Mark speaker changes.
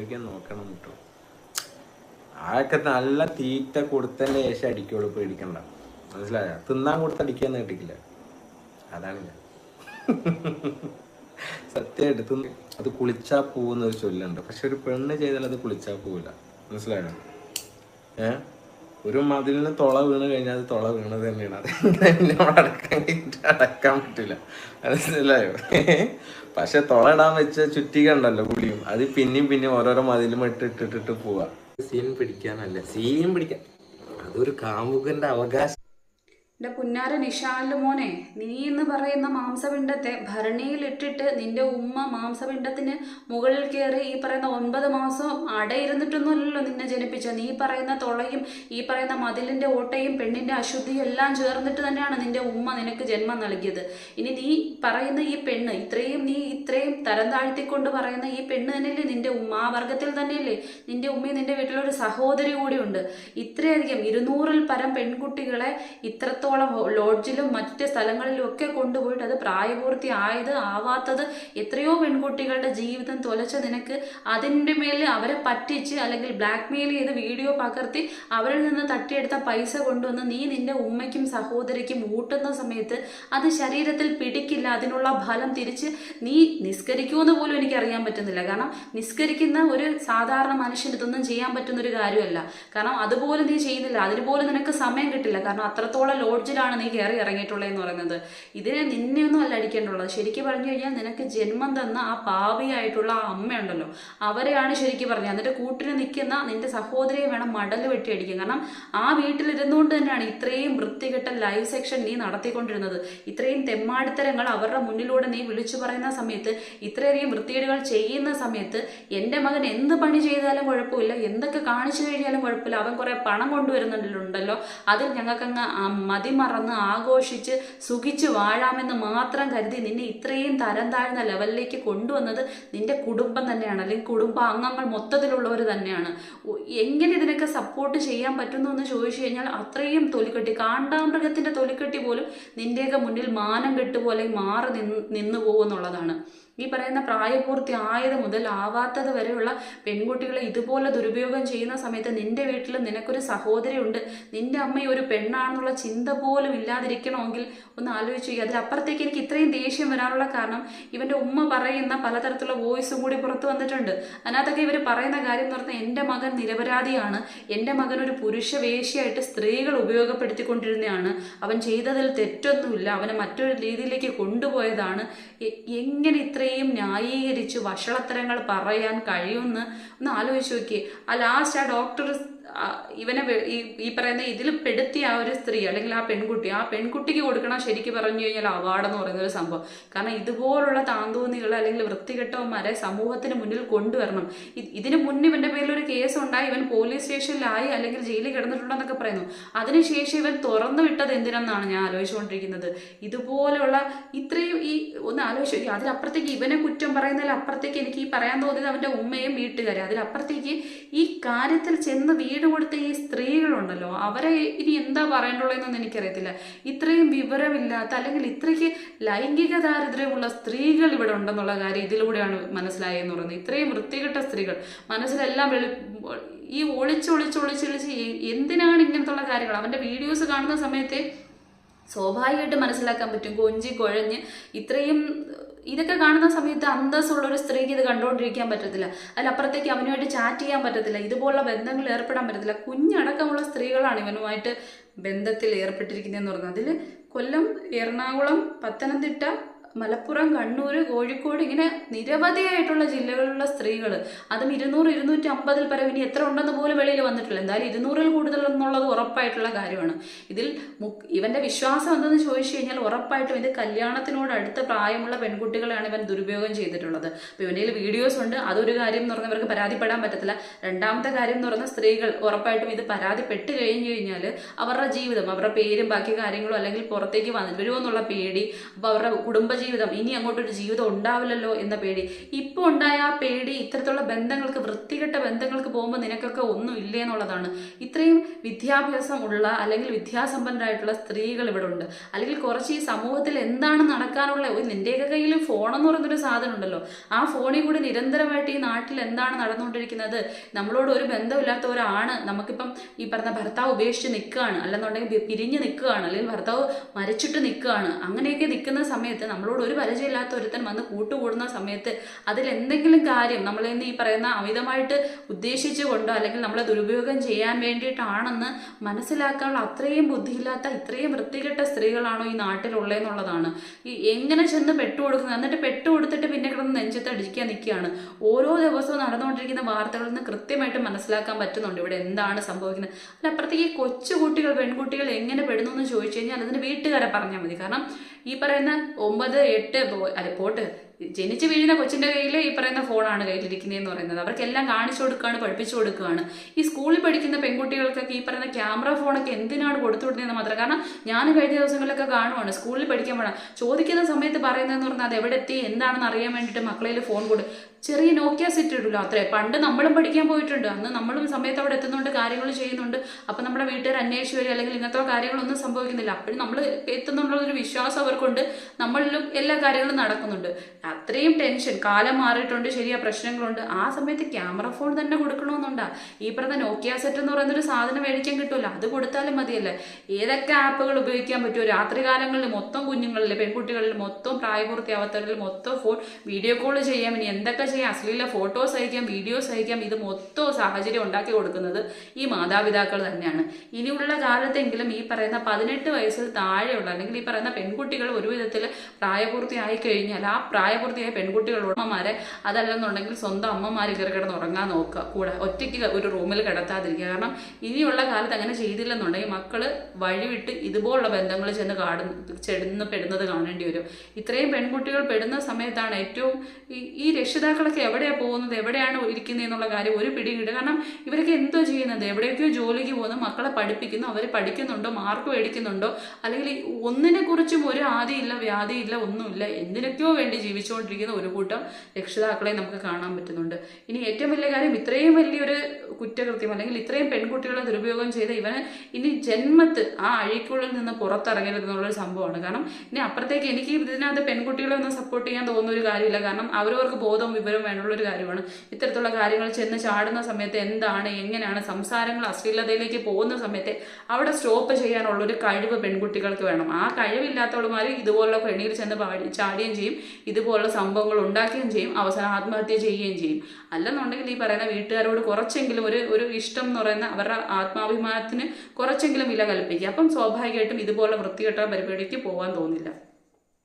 Speaker 1: ഉപയോഗിക്കാൻ നോക്കണം കേട്ടോ ആകെ നല്ല തീറ്റ കൊടുത്തതിന്റെ ശേഷം അടിക്കുള്ളൂ പേടിക്കണ്ട മനസ്സിലായ? തിന്നാൻ കൊടുത്ത് അടിക്കാന്ന് കിട്ടിക്കില്ല അതാണ് ഞാൻ. സത്യമായിട്ട് തിന്ന് അത് കുളിച്ചാ പോകുന്ന ഒരു ചൊല്ലുണ്ട്. പക്ഷെ ഒരു പെണ്ണ് ചെയ്താൽ അത് കുളിച്ചാ പോവില്ല. മനസ്സിലായോ? ഏ? ഒരു മതിലിന് തുള വീണ് കഴിഞ്ഞാൽ അത് തുള വീണത് തന്നെയാണ്. അത് നമ്മൾ അടക്കാൻ അടക്കാൻ പറ്റില്ല മനസ്സിലായോ? പക്ഷെ തുള ഇടാൻ വെച്ച ചുറ്റിക ഉണ്ടല്ലോ പുളിയും. അത് പിന്നെയും പിന്നെയും ഓരോരോ മതിലും ഇട്ട് ഇട്ടിട്ടിട്ട് പോവാ. സീൻ പിടിക്കാനല്ല. സീൻ പിടിക്കാൻ. അതൊരു കാമുകന്റെ അവകാശം.
Speaker 2: എന്റെ പുന്നാര നിഷാലു മോനെ നീ എന്ന് പറയുന്ന മാംസപിണ്ടത്തെ ഭരണിയിലിട്ടിട്ട് നിന്റെ ഉമ്മ മാംസപിണ്ടത്തിന് മുകളിൽ കയറി ഈ പറയുന്ന ഒൻപത് മാസം അടയിരുന്നിട്ടൊന്നുമല്ലല്ലോ നിന്നെ ജനിപ്പിച്ച. നീ പറയുന്ന തുളയും ഈ പറയുന്ന മതിലിന്റെ ഓട്ടയും പെണ്ണിന്റെ അശുദ്ധിയും എല്ലാം ചേർന്നിട്ട് തന്നെയാണ് നിന്റെ ഉമ്മ നിനക്ക് ജന്മം നൽകിയത്. ഇനി നീ പറയുന്ന ഈ പെണ്ണ് ഇത്രയും നീ ഇത്രയും തരം താഴ്ത്തിക്കൊണ്ട് പറയുന്ന ഈ പെണ്ണ് തന്നെയല്ലേ നിന്റെ ഉമ്മ? ആ വർഗത്തിൽ തന്നെയല്ലേ നിന്റെ ഉമ്മയും നിന്റെ വീട്ടിലൊരു സഹോദരി കൂടിയുണ്ട്. ഇത്രയധികം ഇരുന്നൂറിൽ പരം പെൺകുട്ടികളെ ഇത്രത്തോളം ലോഡ്ജിലും മറ്റ് സ്ഥലങ്ങളിലും ഒക്കെ കൊണ്ടുപോയിട്ട് അത് പ്രായപൂർത്തി ആയത് ആവാത്തത് എത്രയോ പെൺകുട്ടികളുടെ ജീവിതം തുലച്ച നിനക്ക് അതിന്റെ മേലിൽ അവരെ പറ്റിച്ച് അല്ലെങ്കിൽ ബ്ലാക്ക് മെയിൽ ചെയ്ത് വീഡിയോ പകർത്തി അവരിൽ നിന്ന് തട്ടിയെടുത്ത പൈസ കൊണ്ടുവന്ന് നീ നിന്റെ ഉമ്മയ്ക്കും സഹോദരിക്കും ഊട്ടുന്ന സമയത്ത് അത് ശരീരത്തിൽ പിടിക്കില്ല അതിനുള്ള ഫലം തിരിച്ച് നീ നിസ്കരിക്കുമെന്ന് പോലും എനിക്ക് അറിയാൻ പറ്റുന്നില്ല. കാരണം നിസ്കരിക്കുന്ന ഒരു സാധാരണ മനുഷ്യന് ഇതൊന്നും ചെയ്യാൻ പറ്റുന്ന ഒരു കാര്യമല്ല. കാരണം അതുപോലെ നീ ചെയ്യുന്നില്ല. അതിന് നിനക്ക് സമയം കിട്ടില്ല. കാരണം അത്രത്തോളം ലോഡ്ജിലാണ് നീ കയറി ഇറങ്ങിയിട്ടുള്ളതെന്ന് പറയുന്നത്. ഇതിനെ നിന്നെയൊന്നും അല്ല അടിക്കേണ്ടുള്ളത് ശരിക്കും പറഞ്ഞു കഴിഞ്ഞാൽ നിനക്ക് ജന്മം തന്ന ആ പാപിയായിട്ടുള്ള ആ അമ്മയുണ്ടല്ലോ. അവരെയാണ് ശരിക്കും പറഞ്ഞത്. എന്നിട്ട് കൂട്ടിന് നിൽക്കുന്ന നിന്റെ സഹോദരിയെ വേണം മടൽ വെട്ടി അടിക്കാൻ. കാരണം ആ വീട്ടിലിരുന്നുകൊണ്ട് തന്നെയാണ് ഇത്രയും വൃത്തികെട്ട ലൈവ് സെക്ഷൻ നീ നടത്തിക്കൊണ്ടിരുന്നത്. ഇത്രയും തെമ്മാടിത്തരങ്ങൾ അവരുടെ മുന്നിലൂടെ നീ വിളിച്ചു പറയുന്ന സമയത്ത് ഇത്രയധികം വൃത്തികേടുകൾ ചെയ്യുന്ന സമയത്ത് എന്റെ മകൻ എന്ത് പണി ചെയ്താലും കുഴപ്പമില്ല. എന്തൊക്കെ കാണിച്ചു കഴിഞ്ഞാലും കുഴപ്പമില്ല. അവൻ കുറേ പണം കൊണ്ടുവരുന്നുണ്ടല്ലോ. അതിൽ ഞങ്ങൾക്കങ്ങ് ആ മതിമറന്ന് ആഘോഷിച്ച് സുഖിച്ച് വാഴാമെന്ന് മാത്രം കരുതി നിന്നെ ഇത്രയും തരം താഴ്ന്ന ലെവലിലേക്ക് കൊണ്ടുവന്നത് നിന്റെ കുടുംബം തന്നെയാണ്. അല്ലെങ്കിൽ കുടുംബ അംഗങ്ങൾ മൊത്തത്തിലുള്ളവർ തന്നെയാണ്. എങ്ങനെ ഇതിനൊക്കെ സപ്പോർട്ട് ചെയ്യാൻ പറ്റുന്നു എന്ന് ചോദിച്ചു കഴിഞ്ഞാൽ അത്രയും തൊലിക്കെട്ടി കാണ്ടാമൃഗത്തിന്റെ തൊലിക്കെട്ടി പോലും നിന്റെയൊക്കെ മുന്നിൽ മാനം കെട്ടുപോലെ മാറി നിന്ന് നിന്നു പോകുന്നുള്ളതാണ് ഈ പറയുന്ന പ്രായപൂർത്തി ആയത് മുതൽ ആവാത്തത് വരെയുള്ള പെൺകുട്ടികളെ ഇതുപോലെ ദുരുപയോഗം ചെയ്യുന്ന സമയത്ത് നിന്റെ വീട്ടിൽ നിനക്കൊരു സഹോദരിയുണ്ട്. നിന്റെ അമ്മ ഒരു പെണ്ണാണെന്നുള്ള ചിന്ത പോലും ഇല്ലാതിരിക്കണമെങ്കിൽ ഒന്ന് ആലോചിച്ച് അതിലപ്പുറത്തേക്ക് എനിക്ക് ഇത്രയും ദേഷ്യം വരാനുള്ള കാരണം ഇവന്റെ ഉമ്മ പറയുന്ന പലതരത്തിലുള്ള വോയിസും കൂടി പുറത്തു വന്നിട്ടുണ്ട്. അതിനകത്തൊക്കെ ഇവർ പറയുന്ന കാര്യം എന്ന് പറഞ്ഞാൽ എന്റെ മകൻ നിരപരാധിയാണ്. എന്റെ മകൻ ഒരു പുരുഷ വേശ്യയായിട്ട് സ്ത്രീകൾ ഉപയോഗപ്പെടുത്തിക്കൊണ്ടിരുന്നതാണ് അവൻ ചെയ്തതിൽ തെറ്റൊന്നുമില്ല. അവനെ മറ്റൊരു രീതിയിലേക്ക് കൊണ്ടുപോയതാണ്. എങ്ങനെ ഇത്രയും ന്യായീകരിച്ച് വഷളത്തരങ്ങൾ പറയാൻ കഴിയുമെന്ന് ഒന്ന് ആലോചിച്ച് നോക്കിയേ. ആ ലാസ്റ്റ് ആ ഡോക്ടർ ഇവനെ ഈ പറയുന്ന ഇതിൽ പെടുത്തിയ ആ ഒരു സ്ത്രീ അല്ലെങ്കിൽ ആ പെൺകുട്ടി ആ പെൺകുട്ടിക്ക് കൊടുക്കണം ശരിക്കും പറഞ്ഞു കഴിഞ്ഞാൽ അവാർഡ് എന്ന് പറയുന്ന ഒരു സംഭവം. കാരണം ഇതുപോലുള്ള താന്തോന്നികൾ അല്ലെങ്കിൽ വൃത്തികെട്ടവന്മാരെ സമൂഹത്തിന് മുന്നിൽ കൊണ്ടുവരണം. ഇതിനു മുന്നേ ഇവന്റെ പേരിൽ ഒരു കേസ് ഉണ്ടായി ഇവൻ പോലീസ് സ്റ്റേഷനിലായി അല്ലെങ്കിൽ ജയിലിൽ കിടന്നിട്ടുണ്ടെന്നൊക്കെ പറയുന്നു. അതിനുശേഷം ഇവൻ തുറന്നു വിട്ടത് എന്തിനെന്നാണ് ഞാൻ ആലോചിച്ചുകൊണ്ടിരിക്കുന്നത്. ഇതുപോലെയുള്ള ഇത്രയും ഈ ഒന്ന് ആലോചിച്ച് അതിലപ്പുറത്തേക്ക് ഇവനെ കുറ്റം പറയുന്നതിൽ അപ്പുറത്തേക്ക് എനിക്ക് ഈ പറയാൻ തോന്നിയത് അവന്റെ ഉമ്മയും വീട്ടുകാരെ. അതിലപ്പുറത്തേക്ക് ഈ കാര്യത്തിൽ ചെന്ന് വീട് കൊടുത്ത ഈ സ്ത്രീകളുണ്ടല്ലോ അവരെ ഇനി എന്താ പറയേണ്ടുള്ളതെന്നൊന്നും എനിക്കറിയത്തില്ല. ഇത്രയും വിവരമില്ലാത്ത അല്ലെങ്കിൽ ഇത്രയ്ക്ക് ലൈംഗിക ദാരിദ്ര്യമുള്ള സ്ത്രീകൾ ഇവിടെ ഉണ്ടെന്നുള്ള കാര്യം ഇതിലൂടെയാണ് മനസ്സിലായെന്ന് പറയുന്നത്. ഇത്രയും വൃത്തികെട്ട സ്ത്രീകൾ മനസ്സിലെല്ലാം വെളി ഈ ഒളിച്ച് ഒളിച്ച് ഒളിച്ച് ഒളിച്ച് എ- എന്തിനാണ് ഇങ്ങനത്തുള്ള കാര്യങ്ങൾ? അവന്റെ വീഡിയോസ് കാണുന്ന സമയത്തെ സ്വാഭാവികമായിട്ട് മനസ്സിലാക്കാൻ പറ്റും. കൊഞ്ചി കുഴഞ്ഞ് ഇത്രയും ഇതൊക്കെ കാണുന്ന സമയത്ത് അന്തസ്സുള്ള ഒരു സ്ത്രീക്ക് ഇത് കണ്ടുകൊണ്ടിരിക്കാൻ പറ്റത്തില്ല. അതിലപ്പുറത്തേക്ക് അവനുമായിട്ട് ചാറ്റ് ചെയ്യാൻ പറ്റത്തില്ല. ഇതുപോലുള്ള ബന്ധങ്ങൾ ഏർപ്പെടാൻ പറ്റത്തില്ല. കുഞ്ഞടക്കമുള്ള സ്ത്രീകളാണ് ഇവനുമായിട്ട് ബന്ധത്തിൽ ഏർപ്പെട്ടിരിക്കുന്നതെന്ന് പറഞ്ഞാൽ അതിൽ കൊല്ലം എറണാകുളം പത്തനംതിട്ട മലപ്പുറം കണ്ണൂർ കോഴിക്കോട് ഇങ്ങനെ നിരവധിയായിട്ടുള്ള ജില്ലകളിലുള്ള സ്ത്രീകൾ അതും ഇരുന്നൂറ് ഇരുന്നൂറ്റി അമ്പതിൽ പരം ഇനി എത്ര ഉണ്ടെന്ന് പോലും വെളിയിൽ വന്നിട്ടില്ല. എന്തായാലും ഇരുന്നൂറിൽ കൂടുതൽ എന്നുള്ളത് ഉറപ്പായിട്ടുള്ള കാര്യമാണ്. ഇതിൽ ഇവന്റെ വിശ്വാസം എന്തെന്ന് ചോദിച്ചു കഴിഞ്ഞാൽ ഉറപ്പായിട്ടും ഇത് കല്യാണത്തിനോട് അടുത്ത പ്രായമുള്ള പെൺകുട്ടികളെയാണ് ഇവൻ ദുരുപയോഗം ചെയ്തിട്ടുള്ളത്. അപ്പോൾ ഇവന്റെ വീഡിയോസ് ഉണ്ട്. അതൊരു കാര്യം എന്ന് പറഞ്ഞാൽ ഇവർക്ക് പരാതിപ്പെടാൻ പറ്റത്തില്ല. രണ്ടാമത്തെ കാര്യം എന്ന് പറഞ്ഞാൽ സ്ത്രീകൾ ഉറപ്പായിട്ടും ഇത് പരാതിപ്പെട്ട് കഴിഞ്ഞു കഴിഞ്ഞാൽ അവരുടെ ജീവിതം അവരുടെ പേരും ബാക്കി കാര്യങ്ങളും അല്ലെങ്കിൽ പുറത്തേക്ക് വരും എന്നുള്ള പേടി അപ്പോൾ അവരുടെ കുടുംബ ജീവിതം. ഇനി അങ്ങോട്ടൊരു ജീവിതം ഉണ്ടാവില്ലല്ലോ എന്ന പേടി. ഇപ്പോൾ ഉണ്ടായ ആ പേടി ഇത്തരത്തിലുള്ള ബന്ധങ്ങൾക്ക് വൃത്തികെട്ട ബന്ധങ്ങൾക്ക് പോകുമ്പോൾ നിനക്കൊക്കെ ഒന്നും ഇല്ലേ എന്നുള്ളതാണ് ഇത്രയും വിദ്യാഭ്യാസം ഉള്ള അല്ലെങ്കിൽ വിദ്യാസമ്പന്നരായിട്ടുള്ള സ്ത്രീകൾ ഇവിടെ ഉണ്ട്. അല്ലെങ്കിൽ കുറച്ച് ഈ സമൂഹത്തിൽ എന്താണ് നടക്കാനുള്ള ഒരു നിന്റെയൊക്കെ കയ്യിൽ ഫോണെന്ന് പറയുന്നൊരു സാധനം ഉണ്ടല്ലോ. ആ ഫോണിൽ കൂടി നിരന്തരമായിട്ട് ഈ നാട്ടിൽ എന്താണ് നടന്നുകൊണ്ടിരിക്കുന്നത്? നമ്മളോട് ഒരു ബന്ധമില്ലാത്ത ഒരാണ് നമുക്കിപ്പം ഈ പറഞ്ഞ ഭർത്താവ് ഉപേക്ഷിച്ച് നിൽക്കുകയാണ്. അല്ലെന്നുണ്ടെങ്കിൽ പിരിഞ്ഞ് നിൽക്കുകയാണ്. അല്ലെങ്കിൽ ഭർത്താവ് മരിച്ചിട്ട് നിൽക്കുകയാണ്. അങ്ങനെയൊക്കെ നിൽക്കുന്ന സമയത്ത് നമ്മളോട് ഒരു പരിചയമില്ലാത്ത ഒരുത്തൻ വന്ന് കൂട്ടുകൂടുന്ന സമയത്ത് അതിൽ എന്തെങ്കിലും കാര്യം നമ്മൾ ഇന്ന് ഈ പറയുന്ന അമിതമായിട്ട് ഉദ്ദേശിച്ചുകൊണ്ടോ അല്ലെങ്കിൽ നമ്മളെ ദുരുപയോഗം ചെയ്യാൻ വേണ്ടിയിട്ടാണെന്ന് മനസ്സിലാക്കാനുള്ള അത്രയും ബുദ്ധിയില്ലാത്ത ഇത്രയും വൃത്തികെട്ട സ്ത്രീകളാണോ ഈ നാട്ടിലുള്ളതെന്നുള്ളതാണ്. ഈ എങ്ങനെ ചെന്ന് പെട്ടുകൊടുക്കുന്നത്? എന്നിട്ട് പെട്ടുകൊടുത്തിട്ട് പിന്നെ കിടന്ന് നെഞ്ചത്ത് അടിക്കാൻ നിൽക്കുകയാണ്. ഓരോ ദിവസവും നടന്നുകൊണ്ടിരിക്കുന്ന വാർത്തകളിൽ നിന്ന് കൃത്യമായിട്ട് മനസ്സിലാക്കാൻ പറ്റുന്നുണ്ട് ഇവിടെ എന്താണ് സംഭവിക്കുന്നത്. അല്ല അപ്പുറത്തേക്ക് ഈ കൊച്ചു കുട്ടികൾ പെൺകുട്ടികൾ എങ്ങനെ പെടുന്നു എന്ന് ചോദിച്ചു കഴിഞ്ഞാൽ അതിന് വീട്ടുകാരെ പറഞ്ഞാൽ മതി. കാരണം ഈ പറയുന്ന ഒമ്പത് എട്ട് അല്ല പോട്ട്. ജനിച്ചു വീഴുന്ന കൊച്ചിന്റെ കയ്യിൽ ഈ പറയുന്ന ഫോണാണ് കയ്യിലിരിക്കുന്നതെന്ന് പറയുന്നത്. അവർക്കെല്ലാം കാണിച്ചു കൊടുക്കുകയാണ് പഠിപ്പിച്ചു കൊടുക്കുകയാണ് ഈ സ്കൂളിൽ പഠിക്കുന്ന പെൺകുട്ടികൾക്കൊക്കെ ഈ പറയുന്ന ക്യാമറ ഫോണൊക്കെ എന്തിനാണ് കൊടുത്തു വിടുന്നതെന്ന് മാത്രം. കാരണം ഞാൻ കഴിഞ്ഞ ദിവസങ്ങളിലൊക്കെ കാണുവാണ്. സ്കൂളിൽ പഠിക്കാൻ പോണ ചോദിക്കുന്ന സമയത്ത് പറയുന്നതെന്ന് പറഞ്ഞാൽ അത് എവിടെ എത്തി എന്താണെന്ന് അറിയാൻ വേണ്ടിയിട്ട് മക്കളിൽ ഫോൺ കൊടു ചെറിയ നോക്കിയ സെറ്റ് ഇടില്ല അത്രേ. പണ്ട് നമ്മളും പഠിക്കാൻ പോയിട്ടുണ്ട്. അന്ന് നമ്മളും സമയത്ത് അവിടെ എത്തുന്നുണ്ട് കാര്യങ്ങൾ ചെയ്യുന്നുണ്ട്. അപ്പം നമ്മുടെ വീട്ടുകാർ അന്വേഷിച്ച് വരിക അല്ലെങ്കിൽ ഇങ്ങനത്തെ കാര്യങ്ങളൊന്നും സംഭവിക്കുന്നില്ല. അപ്പോഴും നമ്മൾ എത്തുന്നുള്ളൊരു വിശ്വാസം അവർക്കുണ്ട്. നമ്മളിലും എല്ലാ കാര്യങ്ങളും നടക്കുന്നുണ്ട്. അത്രയും ടെൻഷൻ കാലം മാറിയിട്ടുണ്ട് ശരിയാ പ്രശ്നങ്ങളുണ്ട്. ആ സമയത്ത് ക്യാമറ ഫോൺ തന്നെ കൊടുക്കണമെന്നുണ്ടാ. ഈ പറഞ്ഞ നോക്കിയ സെറ്റ് എന്ന് പറയുന്നൊരു സാധനം മേടിക്കാൻ കിട്ടുമല്ലോ അത് കൊടുത്താലും മതിയല്ലേ. ഏതൊക്കെ ആപ്പുകൾ ഉപയോഗിക്കാൻ പറ്റുമോ? രാത്രി കാലങ്ങളിൽ മൊത്തം കുഞ്ഞുങ്ങളിൽ പെൺകുട്ടികളിൽ മൊത്തം പ്രായപൂർത്തിയാവാത്തവരിൽ മൊത്തം ഫോൺ വീഡിയോ കോൾ ചെയ്യാൻ ഇനി എന്തൊക്കെ ചെയ്യാം. അശ്ലീല ഫോട്ടോസ് അയക്കാം വീഡിയോസ് അയക്കാം. ഇത് മൊത്തം സാഹചര്യം ഉണ്ടാക്കി കൊടുക്കുന്നത് ഈ മാതാപിതാക്കൾ തന്നെയാണ്. ഇനിയുള്ള കാലത്തെങ്കിലും ഈ പറയുന്ന പതിനെട്ട് വയസ്സിൽ താഴെയുള്ള അല്ലെങ്കിൽ ഈ പറയുന്ന പെൺകുട്ടികൾ ഒരു വിധത്തിൽ പ്രായപൂർത്തിയായി കഴിഞ്ഞാൽ ആ പ്രായപൂർത്തിയായ പെൺകുട്ടികളുടെ അമ്മമാരെ അതല്ലെന്നുണ്ടെങ്കിൽ സ്വന്തം അമ്മമാർ കയറി കിടന്ന് ഉറങ്ങാൻ നോക്കുക. കൂടെ ഒറ്റയ്ക്ക് ഒരു റൂമിൽ കിടത്താതിരിക്കുക. കാരണം ഇനിയുള്ള കാലത്ത് അങ്ങനെ ചെയ്തില്ലെന്നുണ്ടെങ്കിൽ മക്കൾ വഴിവിട്ട് ഇതുപോലുള്ള ബന്ധങ്ങൾ ചെന്ന് കാടുന്ന ചെന്ന് പെടുന്നത് കാണേണ്ടി വരും. ഇത്രയും പെൺകുട്ടികൾ പെടുന്ന സമയത്താണ് ഏറ്റവും ഈ ഈ രക്ഷിതാക്കളൊക്കെ എവിടെയാണ് പോകുന്നത് എവിടെയാണ് ഇരിക്കുന്നത് എന്നുള്ള കാര്യം ഒരു പിടിയും കിട്ടുക കാരണം ഇവരൊക്കെ എന്തോ ചെയ്യുന്നത്? എവിടെയൊക്കെയോ ജോലിക്ക് പോകുന്നു മക്കളെ പഠിപ്പിക്കുന്നു അവർ പഠിക്കുന്നുണ്ടോ മാർക്ക് മേടിക്കുന്നുണ്ടോ? അല്ലെങ്കിൽ ഒന്നിനെക്കുറിച്ചും ഒന്നിനെ കുറിച്ചും ഒരു ആദിയില്ല വ്യാധിയില്ല ഒന്നുമില്ല. എന്തിനൊക്കെയോ വേണ്ടി ജീവിച്ചുകൊണ്ടിരിക്കുന്ന ഒരു കൂട്ടം രക്ഷിതാക്കളെ നമുക്ക് കാണാൻ പറ്റുന്നുണ്ട്. ഇനി ഏറ്റവും വലിയ കാര്യം ഇത്രയും വലിയൊരു കുറ്റകൃത്യം അല്ലെങ്കിൽ ഇത്രയും പെൺകുട്ടികളെ ദുരുപയോഗം ചെയ്ത ഇവന് ഇനി ജന്മത്ത് ആ അഴിക്കുള്ളിൽ നിന്ന് പുറത്തിറങ്ങരുത് എന്നുള്ളൊരു സംഭവമാണ്. കാരണം ഇനി അപ്പുറത്തേക്ക് എനിക്ക് ഇതിനകത്ത് പെൺകുട്ടികളെ ഒന്നും സപ്പോർട്ട് ചെയ്യാൻ തോന്നുന്ന ഒരു കാര്യമില്ല. കാരണം അവരവർക്ക് ബോധവും വിവരവും വേണ്ടുള്ള ഒരു കാര്യമാണ്. ഇത്തരത്തിലുള്ള കാര്യങ്ങൾ ചെന്ന് ചാടുന്ന സമയത്ത് എന്താണ് എങ്ങനെയാണ് സംസാരങ്ങൾ അശ്ലീലതയിലേക്ക് പോകുന്ന സമയത്ത് അവിടെ സ്റ്റോപ്പ് ചെയ്യാനുള്ള ഒരു കഴിവ് പെൺകുട്ടികൾക്ക് വേണം. ആ കഴിവില്ലാത്തവളുമാർ ഇതുപോലുള്ള കെണിയിൽ ചെന്ന് പാടി ചാടുകയും ചെയ്യും ഇതുപോലുള്ള സംഭവങ്ങൾ ഉണ്ടാക്കുകയും ചെയ്യും അവസാനം ആത്മഹത്യ ചെയ്യുകയും ചെയ്യും. അല്ലെന്നുണ്ടെങ്കിൽ ഈ പറയുന്ന വീട്ടുകാരോട് കുറച്ചെങ്കിലും ഒരു ഒരു ഇഷ്ടം എന്ന് പറയുന്ന അവരുടെ ആത്മാഭിമാനത്തിന് കുറച്ചെങ്കിലും വില കൽപ്പിക്കുക. അപ്പം സ്വാഭാവികമായിട്ടും ഇതുപോലുള്ള വൃത്തികെട്ട പരിപാടിക്ക് പോകാൻ തോന്നില്ല.